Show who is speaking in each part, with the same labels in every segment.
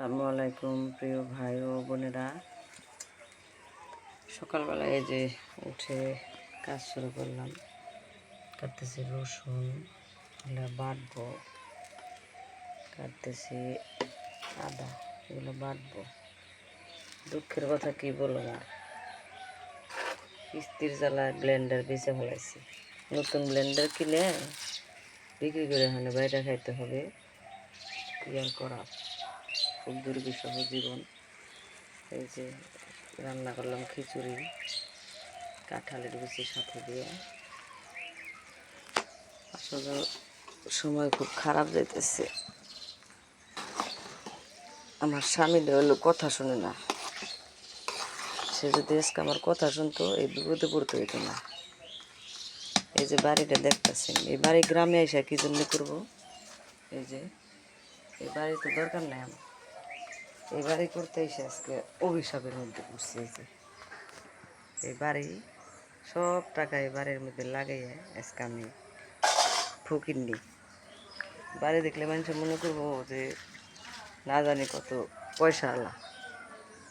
Speaker 1: আসসালামু আলাইকুম, প্রিয় ভাই ও বোনেরা। সকালবেলায় যে উঠে কাজ শুরু করলাম, কাটতেছি রসুন, এগুলো বাটবো, কাটতেছি আদা, এগুলো বাটবো। দুঃখের কথা কি বলব না কিস্তির জ্বালায় ব্লেন্ডার বেঁচে ফেলাইছি। নতুন ব্লেন্ডার কিনে বিক্রি করে এখানে বাইরে খাইতে হবে, কি আর করা খুব দুর্বিষহ জীবন। এই যে রান্না করলাম খিচুড়ি, কাঁঠালের বিচির সাথে দিয়ে। আসলে সময় খুব খারাপ যাইতেছে। আমার স্বামী হলো কথা শুনে না। সে যদি আজকে আমার কথা শুনতো, এই বিপদে পড়তে হইতো না। এই যে বাড়িটা দেখতেছেন, এই বাড়ি গ্রামে এসে কি জন্য করব? এই যে, এই বাড়ি তো দরকার নাই আমার। এই বাড়ি করতে এসে আজকে অভিশাপের মধ্যে পড়ছি এই বাড়ি সব টাকা এই বাড়ির মধ্যে লাগাইয়া আজকে আমি ফকিরনি বাড়ি দেখলে মানুষের মনে করব যে না জানি কত পয়সা আলা।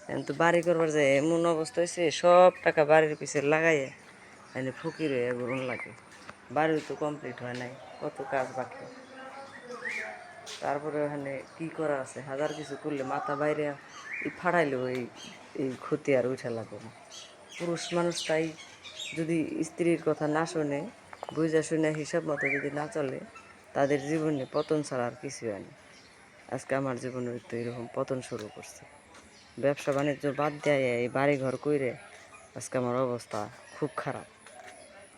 Speaker 1: কিন্তু বাড়ি করবার যে এমন অবস্থা হয়েছে, সব টাকা বাড়ির পিছে লাগাইয়া মানে ফকির হয়ে গরম লাগে। বাড়ি তো কমপ্লিট হয় নাই, কত কাজ বাকি। তারপরে ওখানে কি করা আছে? হাজার কিছু করলে মাথা বাইরে এই ফাড়াইলেও এই এই ক্ষতি আর উঠে লাগবে না। পুরুষ মানুষ তাই যদি স্ত্রীর কথা না শোনে, বুঝা শুনে, হিসাব মতো যদি না চলে, তাদের জীবনে পতন ছাড়া আর কিছু হয় আজকে আমার জীবনে তো এরকম পতন শুরু করছে। ব্যবসা বাণিজ্য বাদ দেয় এই বাড়ি ঘর কইরে আজকে আমার অবস্থা খুব খারাপ।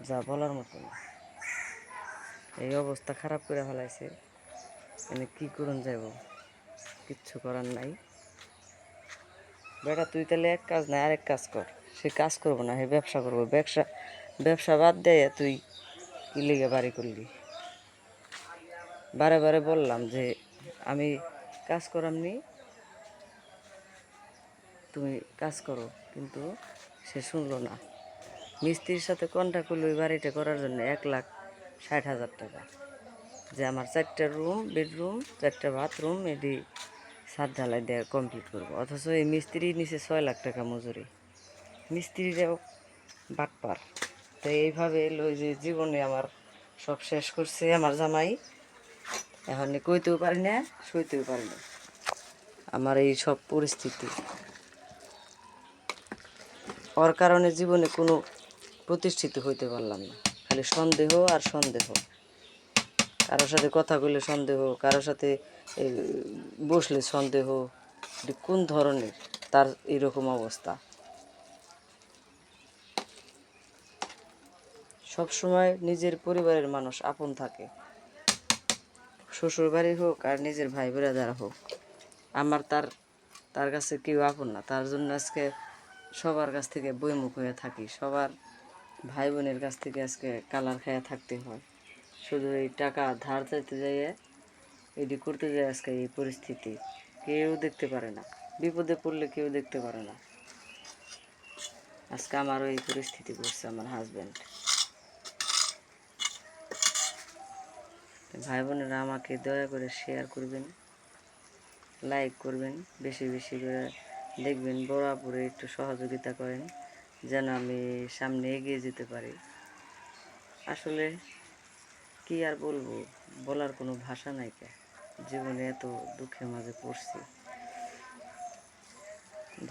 Speaker 1: যা বলার মতো না। এই অবস্থা খারাপ করে ফেলাইছে। মানে কি করুন যাব কিচ্ছু করার নাই। বেটা, তুই তাহলে এক কাজ নাই আরেক কাজ কর। সে কাজ করব না, সে ব্যবসা করব। ব্যবসা ব্যবসা বাদ দেয় তুই কি লেগে বাড়ি করলি? বারে বারে বললাম যে, আমি কাজ করামনি তুমি কাজ করো। কিন্তু সে শুনলো না। মিস্ত্রির সাথে কন্ট্যাক্ট করল ওই বাড়িটা করার জন্য এক লাখ ষাট হাজার টাকা। যে আমার চারটা রুম বেডরুম চারটা বাথরুম এটি সাত ঢালাই দেওয়া কমপ্লিট করব। অথচ এই মিস্ত্রি নিচে ছয় লাখ টাকা মজুরি। মিস্ত্রিরাও বাটপার। তো এইভাবে এলো যে জীবনে আমার সব শেষ করছে আমার জামাই। এখন কইতেও পারি না শুইতেও পারি না। আমার এই সব পরিস্থিতি। ওর কারণে জীবনে কোনো প্রতিষ্ঠিত হইতে পারলাম না। খালি সন্দেহ আর সন্দেহ। কারোর সাথে কথা কইলে সন্দেহ, কারোর সাথে বসলে সন্দেহ কোন ধরনের? তার এরকম অবস্থা। সব সময় নিজের পরিবারের মানুষ আপন থাকে। শ্বশুর বাড়ি হোক আর নিজের ভাই বোনেরা হোক, আমার তার তার কাছে কেউ আপন না। তার জন্য আজকে সবার কাছ থেকে বইমুখ হয়ে থাকি। সবার ভাই বোনের কাছ থেকে আজকে কালার খায়া থাকতে হয়। শুধু এই টাকা ধার চাইতে যাইয়ে এটি করতে যায় আজকে এই পরিস্থিতি কেউ দেখতে পারে না। বিপদে পড়লে কেউ দেখতে পারে না। আজকে আমারও এই পরিস্থিতি করছে আমার হাজব্যান্ড ভাই বোনেরা আমাকে দয়া করে শেয়ার করবেন লাইক করবেন, বেশি বেশি করে দেখবেন বরাবরে একটু সহযোগিতা করেন, যেন আমি সামনে এগিয়ে যেতে পারি। আসলে কি আর বলব? বলার কোনো ভাষা নাই কে জীবনে এত দুঃখের মাঝে পড়ছি।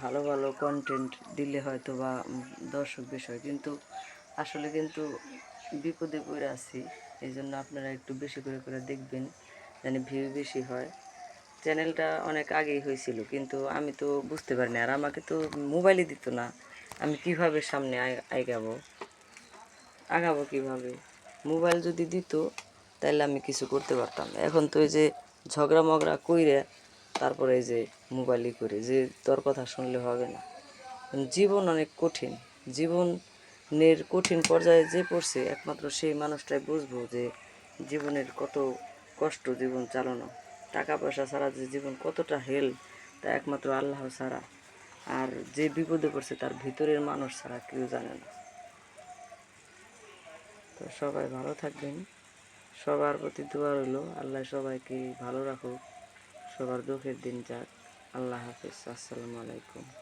Speaker 1: ভালো ভালো কন্টেন্ট দিলে হয়তো বা দর্শক বিষয় কিন্তু আসলে কিন্তু বিপদে পড়ে আছি। এই জন্য আপনারা একটু বেশি করে করে দেখবেন যেন ভিউ বেশি হয়। চ্যানেলটা অনেক আগেই হয়েছিল, কিন্তু আমি তো বুঝতে পারিনি। আর আমাকে তো মোবাইলই দিত না। আমি কীভাবে সামনে আগাবো? আগাবো কীভাবে? মোবাইল যদি দিত, তাহলে আমি কিছু করতে পারতাম। এখন তো এই যে ঝগড়া মগড়া কইরে তারপরে এই যে মোবাইলই করে, যে তোর কথা শুনলে হবে না। জীবন অনেক কঠিন। জীবনের কঠিন পর্যায়ে যে পড়ছে, একমাত্র সেই মানুষটাই বুঝব যে জীবনের কত কষ্ট জীবন চালানো। টাকা পয়সা ছাড়া যে জীবন কতটা হেল তা একমাত্র আল্লাহ ছাড়া। আর যে বিপদে পড়ছে, তার ভিতরের মানুষ ছাড়া কেউ জানে না। তো সবাই ভালো থাকবেন। সবার প্রতি দোয়া রইল। আল্লাহ সবাইকে ভালো রাখুক। সবার দুঃখের দিন যাক। আল্লাহ হাফিজ। আসসালামু আলাইকুম।